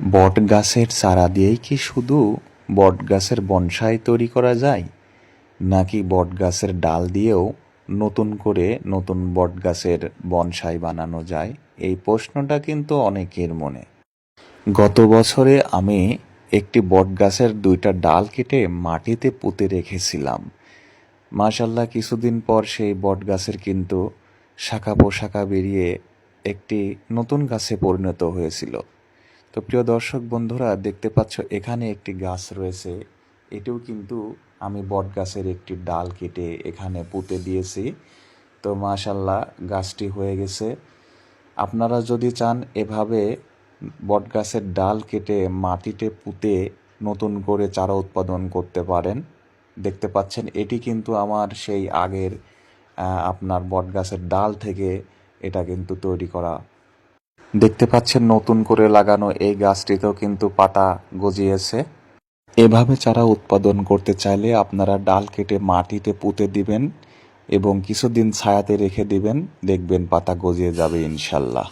বট গাছের চারা দিয়েই কি শুধু বট গাছের বনসাই তৈরি করা যায়? নাকি বট গাছের ডাল দিয়েও নতুন করে নতুন বট গাছের বনসাই বানানো যায়? এই প্রশ্নটা কিন্তু অনেকের মনে। গত বছরে আমি একটি বট গাছের দুইটা ডাল কেটে মাটিতে পুঁতে রেখেছিলাম। মাশাল্লাহ কিছুদিন পর সেই বট গাছের কিন্তু শাখা পোশাখা বেরিয়ে একটি নতুন গাছে পরিণত হয়েছিল। তো প্রিয় দর্শক বন্ধুরা, দেখতে পাচ্ছ এখানে একটি গাছ রয়েছে। এটিও কিন্তু আমি বট গাছের একটি ডাল কেটে এখানে পুঁতে দিয়েছি। তো মাশাল্লাহ গাছটি হয়ে গেছে। আপনারা যদি চান এভাবে বট গাছের ডাল কেটে মাটিতে পুঁতে নতুন করে চারা উৎপাদন করতে পারেন, দেখতে পাচ্ছেন এটি কিন্তু আমার সেই আগের আপনার বট গাছের ডাল থেকে এটা কিন্তু তৈরি করা দেখতে পাচ্ছেন নতুন করে লাগানো এই গাছটিতেও কিন্তু পাতা গজিয়েছে। এভাবে চারা উৎপাদন করতে চাইলে আপনারা ডাল কেটে মাটিতে পুঁতে দিবেন এবং কিছুদিন ছায়াতে রেখে দিবেন, দেখবেন পাতা গজিয়ে যাবে ইনশাল্লাহ।